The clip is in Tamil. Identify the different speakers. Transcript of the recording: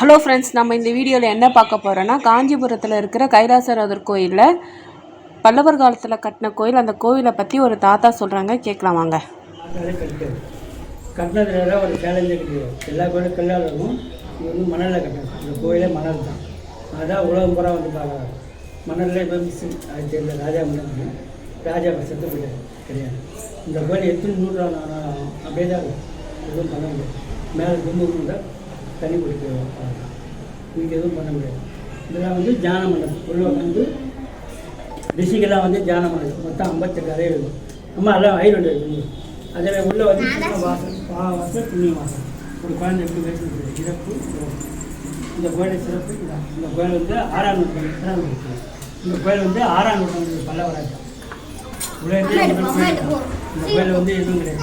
Speaker 1: ஹலோ ஃப்ரெண்ட்ஸ் நம்ம இந்த வீடியோவில் என்ன பார்க்க போகிறோன்னா காஞ்சிபுரத்தில் இருக்கிற கைலாசநாதர் கோயிலில் பல்லவர் காலத்தில் கட்டின கோயில் அந்த கோயிலை பற்றி ஒரு தாத்தா சொல்கிறாங்க கேட்கலாம் வாங்க.
Speaker 2: கட்டினதுல ஒரு சேலஞ்சு கிடையாது எல்லா கோயிலும் கல்லால் இருக்கும். இது வந்து மணலில் கட்டணும். இந்த கோயிலே மணல் தான். அதான் உலகம் பூரா வந்து பார்க்கலாம் மணலில் இப்போ மிஸ்ஸிங் அது தெரியல ராஜா மணல் ராஜா செத்து போயிட்டாரு. கிடையாது இந்த கோயில் எத்தனை நூறு அப்படியே தான் இருக்கும். எதுவும் பண்ண முடியாது. மேலே கும்பு தான். தண்ணி குடிக்க இங்கே எதுவும் பண்ண முடியாது. இதெல்லாம் வந்து தியான மண்டபம். உள்ள வந்து ரிஷிகெல்லாம் வந்து தியானம் பண்ணுது மொத்தம் ஐம்பத்தெட்டு அறை இருக்கும். அம்மா எல்லாம் ஐநூறு இருக்கு அதில் உள்ள வந்து சின்ன வாசல் பா வாசல் புண்ணிய வாசல். ஒரு குழந்தை எப்படி இறப்பு இறப்பு. இந்த கோயில் சிறப்பு இந்த கோயில் வந்து ஆறாம் நூற்றாண்டு இந்த கோயில் வந்து ஆறாம் நூற்றாண்டு பல்லவராஜா உலகத்திலே தான். இந்த கோயில் வந்து எதுவும் கிடையாது.